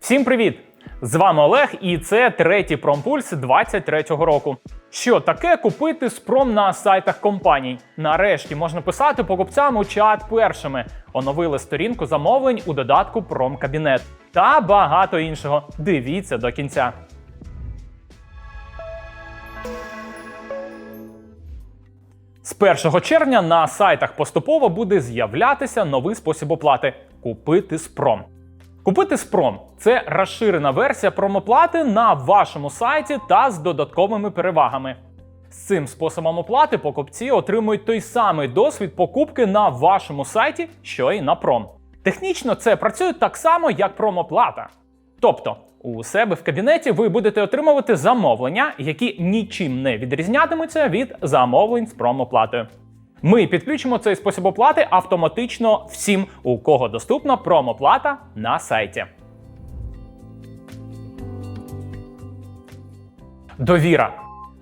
Всім привіт! З вами Олег, і це третій промпульс 23-го року. Що таке купити спром на сайтах компаній? Нарешті можна писати покупцям у чат першими. Оновили сторінку замовлень у додатку Промкабінет та багато іншого. Дивіться до кінця. З 1 червня на сайтах поступово буде з'являтися новий спосіб оплати купити спром. Купити спром це розширена версія промоплати на вашому сайті та з додатковими перевагами. З цим способом оплати покупці отримують той самий досвід покупки на вашому сайті, що й на пром. Технічно це працює так само, як промоплата. Тобто, у себе в кабінеті ви будете отримувати замовлення, які нічим не відрізнятимуться від замовлень з промоплатою. Ми підключимо цей спосіб оплати автоматично всім, у кого доступна промоплата на сайті. Довіра.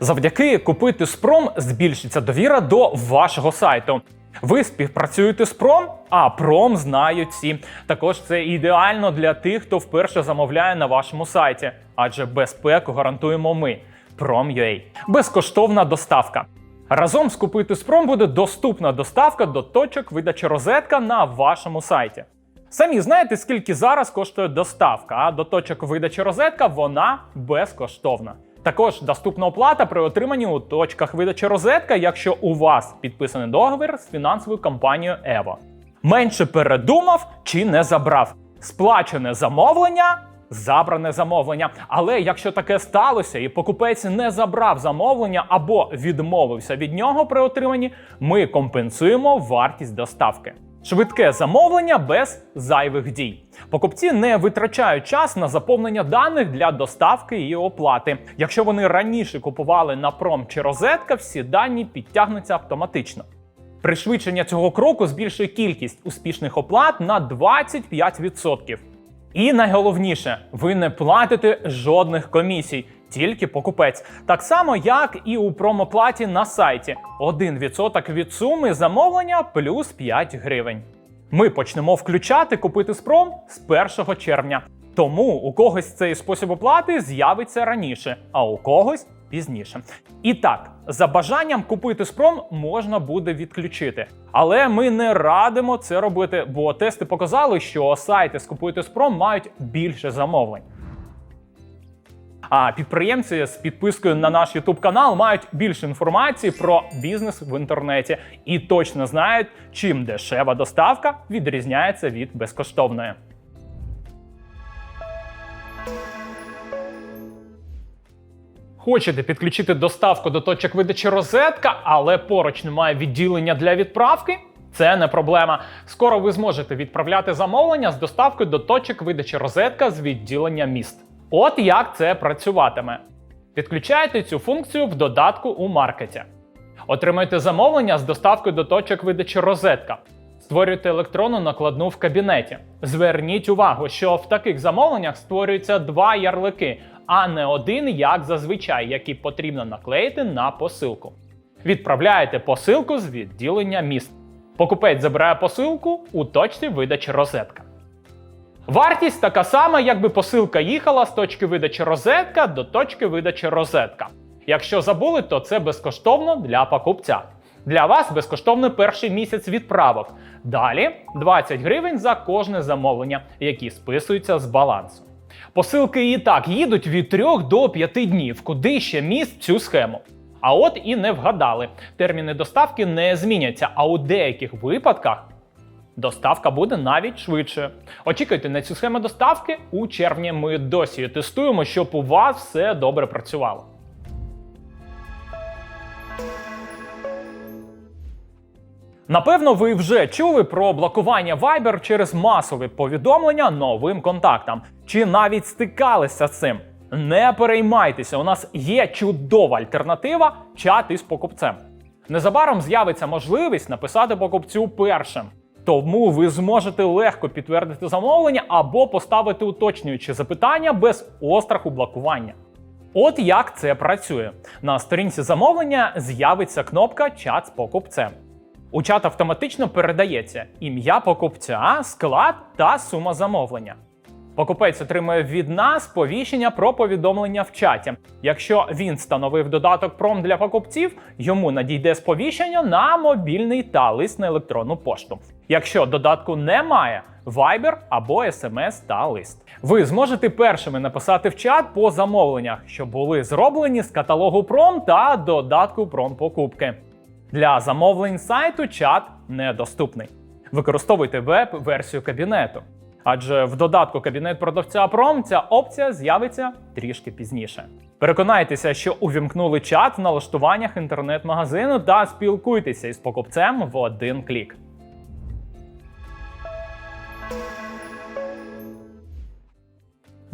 Завдяки купити спром збільшиться довіра до вашого сайту. Ви співпрацюєте з пром, а пром знають всі. Також це ідеально для тих, хто вперше замовляє на вашому сайті, адже безпеку гарантуємо ми. Prom.ua. Безкоштовна доставка. Разом з купити спром буде доступна доставка до точок видачі розетка на вашому сайті. Самі знаєте, скільки зараз коштує доставка, а до точок видачі розетка вона безкоштовна. Також доступна оплата при отриманні у точках видачі розетка, якщо у вас підписаний договір з фінансовою компанією Evo. Менше передумав чи не забрав. Сплачене замовлення. Забране замовлення. Але якщо таке сталося і покупець не забрав замовлення або відмовився від нього при отриманні, ми компенсуємо вартість доставки. Швидке замовлення без зайвих дій. Покупці не витрачають час на заповнення даних для доставки і оплати. Якщо вони раніше купували на пром чи розетка, всі дані підтягнуться автоматично. Пришвидшення цього кроку збільшує кількість успішних оплат на 25%. І найголовніше, ви не платите жодних комісій, тільки покупець. Так само, як і у промоплаті на сайті. 1% від суми замовлення плюс 5 гривень. Ми почнемо включати купити спром з 1 червня. Тому у когось цей спосіб оплати з'явиться раніше, а у когось пізніше. І так, за бажанням купити спром можна буде відключити. Але ми не радимо це робити, бо тести показали, що сайти з купуйте спром мають більше замовлень. А підприємці з підпискою на наш YouTube канал мають більше інформації про бізнес в інтернеті і точно знають, чим дешева доставка відрізняється від безкоштовної. Хочете підключити доставку до точок видачі розетка, але поруч немає відділення для відправки? Це не проблема. Скоро ви зможете відправляти замовлення з доставкою до точок видачі розетка з відділення міст. От як це працюватиме. Підключаєте цю функцію в додатку у маркеті. Отримаєте замовлення з доставкою до точок видачі розетка. Створюєте електронну накладну в кабінеті. Зверніть увагу, що в таких замовленнях створюються два ярлики, а не один, як зазвичай, який потрібно наклеїти на посилку. Відправляєте посилку з відділення міст. Покупець забирає посилку у точці видачі розетка. Вартість така сама, якби посилка їхала з точки видачі розетка до точки видачі розетка. Якщо забули, то це безкоштовно для покупця. Для вас безкоштовний перший місяць відправок. Далі 20 гривень за кожне замовлення, які списуються з балансу. Посилки і так їдуть від 3 до 5 днів, куди ще міст цю схему. А от і не вгадали. Терміни доставки не зміняться, а у деяких випадках доставка буде навіть швидше. Очікуйте на цю схему доставки у червні. Ми досі тестуємо, щоб у вас все добре працювало. Напевно, ви вже чули про блокування Viber через масові повідомлення новим контактам, чи навіть стикалися з цим. Не переймайтеся, у нас є чудова альтернатива чат із покупцем. Незабаром з'явиться можливість написати покупцю першим. Тому ви зможете легко підтвердити замовлення або поставити уточнюючі запитання без остраху блокування. От як це працює. На сторінці замовлення з'явиться кнопка Чат з покупцем. У чат автоматично передається ім'я покупця, склад та сума замовлення. Покупець отримує від нас повіщення про повідомлення в чаті. Якщо він встановив додаток Пром для покупців, йому надійде сповіщення на мобільний та лист на електронну пошту. Якщо додатку немає, Viber або SMS та лист. Ви зможете першими написати в чат по замовленнях, що були зроблені з каталогу Пром та додатку Пром покупки. Для замовлень сайту чат недоступний. Використовуйте веб-версію кабінету. Адже в додатку кабінет продавця Пром ця опція з'явиться трішки пізніше. Переконайтеся, що увімкнули чат в налаштуваннях інтернет-магазину та спілкуйтеся із покупцем в один клік.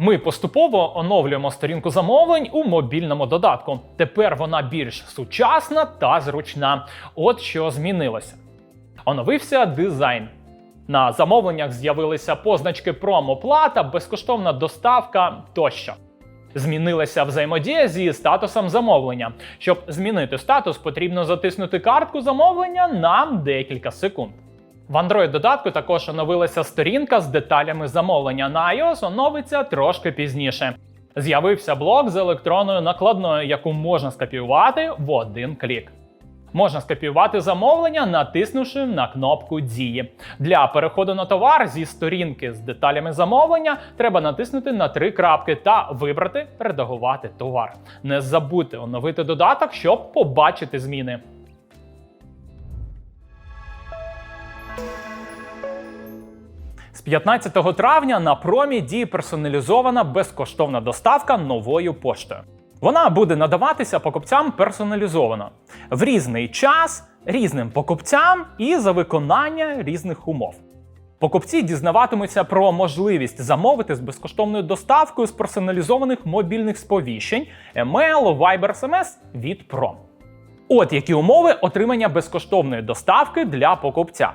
Ми поступово оновлюємо сторінку замовлень у мобільному додатку. Тепер вона більш сучасна та зручна. От що змінилося. Оновився дизайн. На замовленнях з'явилися позначки промоплата, безкоштовна доставка тощо. Змінилася взаємодія зі статусом замовлення. Щоб змінити статус, потрібно затиснути картку замовлення на декілька секунд. В Android додатку також оновилася сторінка з деталями замовлення. На iOS оновиться трошки пізніше. З'явився блок з електронною накладною, яку можна скопіювати в один клік. Можна скопіювати замовлення, натиснувши на кнопку Дії. Для переходу на товар зі сторінки з деталями замовлення треба натиснути на три крапки та вибрати Редагувати товар. Не забудьте оновити додаток, щоб побачити зміни. З 15 травня на промі діє персоналізована безкоштовна доставка новою поштою. Вона буде надаватися покупцям персоналізовано в різний час, різним покупцям і за виконання різних умов. Покупці дізнаватимуться про можливість замовити з безкоштовною доставкою з персоналізованих мобільних сповіщень, email, Viber, SMS від Prom. От які умови отримання безкоштовної доставки для покупця.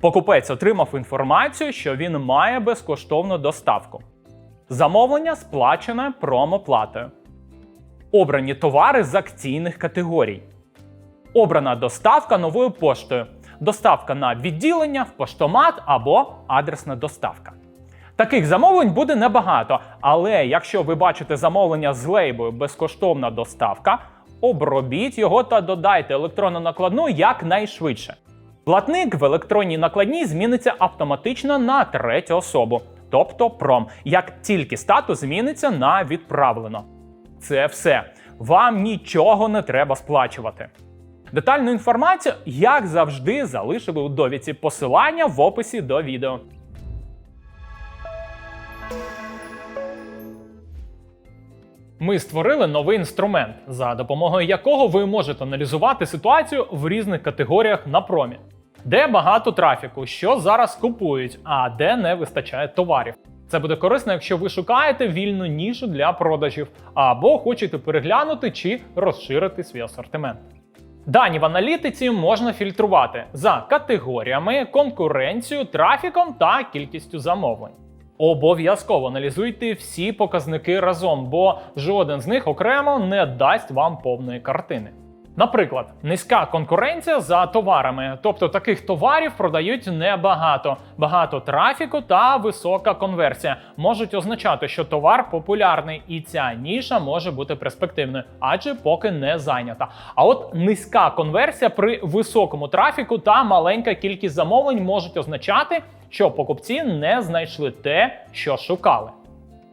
Покупець отримав інформацію, що він має безкоштовну доставку. Замовлення сплачене промоплатою. Обрані товари з акційних категорій. Обрана доставка новою поштою. Доставка на відділення, в поштомат або адресна доставка. Таких замовлень буде небагато, але якщо ви бачите замовлення з лейбою безкоштовна доставка, обробіть його та додайте електронну накладну якнайшвидше. Платник в електронній накладній зміниться автоматично на третю особу, тобто пром, як тільки статус зміниться на відправлено. Це все. Вам нічого не треба сплачувати. Детальну інформацію, як завжди, залишили у довідці посилання в описі до відео. Ми створили новий інструмент, за допомогою якого ви можете аналізувати ситуацію в різних категоріях на промі, де багато трафіку, що зараз купують, а де не вистачає товарів. Це буде корисно, якщо ви шукаєте вільну нішу для продажів або хочете переглянути чи розширити свій асортимент. Дані в аналітиці можна фільтрувати за категоріями, конкуренцією, трафіком та кількістю замовлень. Обов'язково аналізуйте всі показники разом, бо жоден з них окремо не дасть вам повної картини. Наприклад, низька конкуренція за товарами, тобто таких товарів продають небагато, багато трафіку та висока конверсія можуть означати, що товар популярний, і ця ніша може бути перспективною, адже поки не зайнята. А от низька конверсія при високому трафіку та маленька кількість замовлень можуть означати, що покупці не знайшли те, що шукали.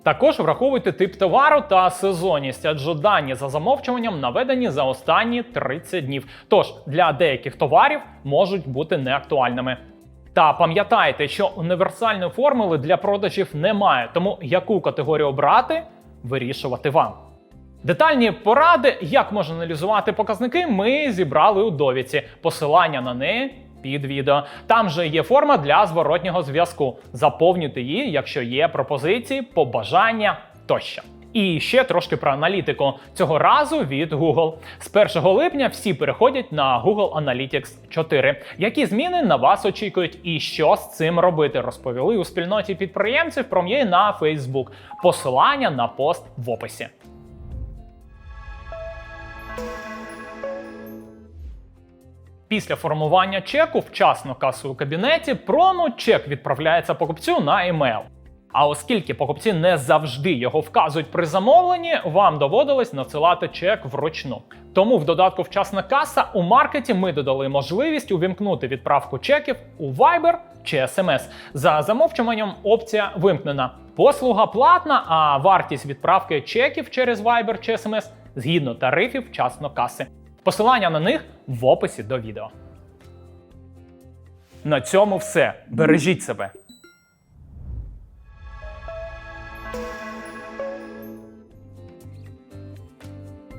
Також враховуйте тип товару та сезонність, адже дані за замовчуванням наведені за останні 30 днів. Тож для деяких товарів можуть бути неактуальними. Та пам'ятайте, що універсальної формули для продажів немає, тому яку категорію обрати, вирішувати вам. Детальні поради, як можна аналізувати показники, ми зібрали у довідці. Посилання на неї під відео. Там же є форма для зворотнього зв'язку. Заповнюйте її, якщо є пропозиції, побажання тощо. І ще трошки про аналітику цього разу від Google. З 1 липня всі переходять на Google Analytics 4. Які зміни на вас очікують і що з цим робити? Розповіли у спільноті підприємців пром'є на Facebook. Посилання на пост в описі. Після формування чеку вчасно касу у кабінеті промо чек відправляється покупцю на емейл. А оскільки покупці не завжди його вказують при замовленні, вам доводилось надсилати чек вручну. Тому в додатку Вчасна каса у маркеті ми додали можливість увімкнути відправку чеків у Viber чи SMS. За замовчуванням опція вимкнена. Послуга платна, а вартість відправки чеків через Viber чи SMS згідно тарифів вчасно каси. Посилання на них в описі до відео. На цьому все. Бережіть себе.